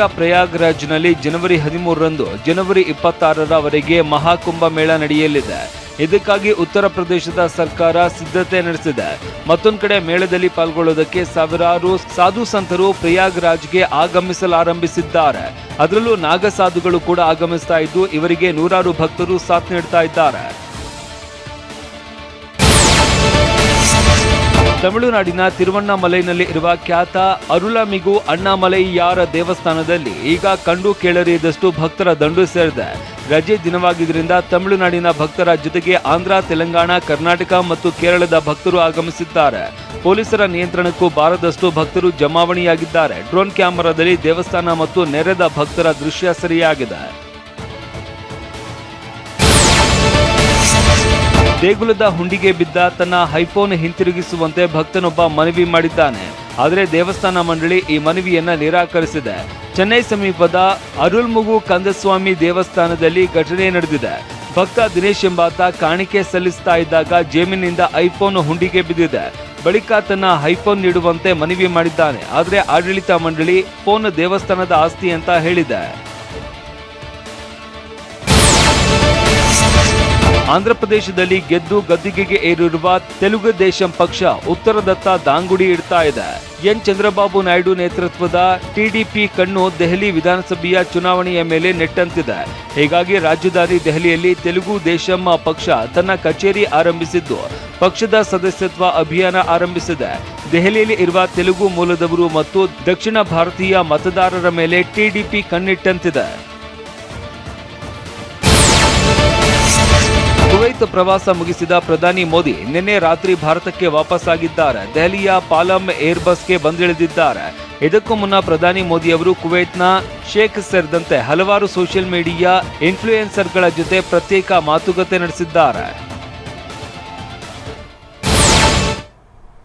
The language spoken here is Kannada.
ದೆಹಲಿಯ ಪ್ರಯಾಗ್ರಾಜ್ನಲ್ಲಿ ಜನವರಿ ಹದಿಮೂರರಂದು, ಜನವರಿ ಇಪ್ಪತ್ತಾರರವರೆಗೆ ಮಹಾಕುಂಭ ಮೇಳ ನಡೆಯಲಿದೆ. ಇದಕ್ಕಾಗಿ ಉತ್ತರ ಪ್ರದೇಶದ ಸರ್ಕಾರ ಸಿದ್ಧತೆ ನಡೆಸಿದೆ. ಮತ್ತೊಂದು ಕಡೆ ಮೇಳದಲ್ಲಿ ಪಾಲ್ಗೊಳ್ಳೋದಕ್ಕೆ ಸಾವಿರಾರು ಸಾಧು ಸಂತರು ಪ್ರಯಾಗ್ರಾಜ್ಗೆ ಆಗಮಿಸಲಾರಂಭಿಸಿದ್ದಾರೆ. ಅದರಲ್ಲೂ ನಾಗಸಾಧುಗಳು ಕೂಡ ಆಗಮಿಸ್ತಾ ಇದ್ದು, ಇವರಿಗೆ ನೂರಾರು ಭಕ್ತರು ಸಾಥ್ ನೀಡ್ತಾ ಇದ್ದಾರೆ. ತಮಿಳುನಾಡಿನ ತಿರುವಣ್ಣಾಮಲೈನಲ್ಲಿ ಇರುವ ಖ್ಯಾತ ಅರುಳಮಿಗು ಅಣ್ಣಾಮಲೈಯಾರ ದೇವಸ್ಥಾನದಲ್ಲಿ ಈಗ ಕಂಡು ಕೇಳರಿಯದಷ್ಟು ಭಕ್ತರ ದಂಡು ಸೇರಿದೆ. ರಜೆ ದಿನವಾಗಿದ್ದರಿಂದ ತಮಿಳುನಾಡಿನ ಭಕ್ತರ ಜೊತೆಗೆ ಆಂಧ್ರ, ತೆಲಂಗಾಣ, ಕರ್ನಾಟಕ ಮತ್ತು ಕೇರಳದ ಭಕ್ತರು ಆಗಮಿಸಿದ್ದಾರೆ. ಪೊಲೀಸರ ನಿಯಂತ್ರಣಕ್ಕೂ ಬಾರದಷ್ಟು ಭಕ್ತರು ಜಮಾವಣೆಯಾಗಿದ್ದಾರೆ. ಡ್ರೋನ್ ಕ್ಯಾಮೆರಾದಲ್ಲಿ ದೇವಸ್ಥಾನ ಮತ್ತು ನೆರೆದ ಭಕ್ತರ ದೃಶ್ಯ ಸೆರೆಯಾಗಿದೆ. ದೇಗುಲದ ಹುಂಡಿಗೆ ಬಿದ್ದ ತನ್ನ ಐಫೋನ್ ಹಿಂತಿರುಗಿಸುವಂತೆ ಭಕ್ತನೊಬ್ಬ ಮನವಿ ಮಾಡಿದ್ದಾನೆ. ಆದರೆ ದೇವಸ್ಥಾನ ಮಂಡಳಿ ಈ ಮನವಿಯನ್ನ ನಿರಾಕರಿಸಿದೆ. ಚೆನ್ನೈ ಸಮೀಪದ ಅರುಳ್ಮುಗು ಕಂದಸ್ವಾಮಿ ದೇವಸ್ಥಾನದಲ್ಲಿ ಘಟನೆ ನಡೆದಿದೆ. ಭಕ್ತ ದಿನೇಶ್ ಎಂಬಾತ ಕಾಣಿಕೆ ಸಲ್ಲಿಸ್ತಾ ಇದ್ದಾಗ ಜೇಮಿನಿಂದ ಐಫೋನ್ ಹುಂಡಿಗೆ ಬಿದ್ದಿದೆ. ಬಳಿಕ ತನ್ನ ಐಫೋನ್ ನೀಡುವಂತೆ ಮನವಿ ಮಾಡಿದ್ದಾನೆ. ಆದರೆ ಆಡಳಿತ ಮಂಡಳಿ ಫೋನ್ ದೇವಸ್ಥಾನದ ಆಸ್ತಿ ಅಂತ ಹೇಳಿದೆ. ಆಂಧ್ರಪ್ರದೇಶದಲ್ಲಿ ಗೆದ್ದು ಗದ್ದಿಗೆಗೆ ಏರಿರುವ ತೆಲುಗು ದೇಶಂ ಪಕ್ಷ ಉತ್ತರದತ್ತ ದಾಂಗುಡಿ ಇಡ್ತಾ ಇದೆ. ಎನ್. ಚಂದ್ರಬಾಬು ನಾಯ್ಡು ನೇತೃತ್ವದ ಟಿಡಿಪಿ ಕಣ್ಣು ದೆಹಲಿ ವಿಧಾನಸಭೆಯ ಚುನಾವಣೆಯ ಮೇಲೆ ನೆಟ್ಟಂತಿದೆ. ಹೀಗಾಗಿ ರಾಜಧಾನಿ ದೆಹಲಿಯಲ್ಲಿ ತೆಲುಗು ದೇಶಂ ಪಕ್ಷ ತನ್ನ ಕಚೇರಿ ಆರಂಭಿಸಿದ್ದು. ಪಕ್ಷದ ಸದಸ್ಯತ್ವ ಅಭಿಯಾನ ಆರಂಭಿಸಿದೆ. ದೆಹಲಿಯಲ್ಲಿ ಇರುವ ತೆಲುಗು ಮೂಲದವರು ಮತ್ತು ದಕ್ಷಿಣ ಭಾರತೀಯ ಮತದಾರರ ಮೇಲೆ ಟಿಡಿಪಿ ಕಣ್ಣಿಟ್ಟಂತಿದೆ. ಕುವೈತ್ ಪ್ರವಾಸ ಮುಗಿಸಿದ ಪ್ರಧಾನಿ ಮೋದಿ ನಿನ್ನೆ ರಾತ್ರಿ ಭಾರತಕ್ಕೆ ವಾಪಸ್ಸಾಗಿದ್ದಾರೆ. ದೆಹಲಿಯ ಪಾಲಂ ಏರ್ಬಸ್ಗೆ ಬಂದಿಳಿದಿದ್ದಾರೆ. ಇದಕ್ಕೂ ಮುನ್ನ ಪ್ರಧಾನಿ ಮೋದಿ ಅವರು ಕುವೈತ್ನ ಶೇಖ್ ಸೇರಿದಂತೆ ಹಲವಾರು ಸೋಷಿಯಲ್ ಮೀಡಿಯಾ ಇನ್ಫ್ಲೂಯೆನ್ಸರ್ಗಳ ಜೊತೆ ಪ್ರತ್ಯೇಕ ಮಾತುಕತೆ ನಡೆಸಿದ್ದಾರೆ.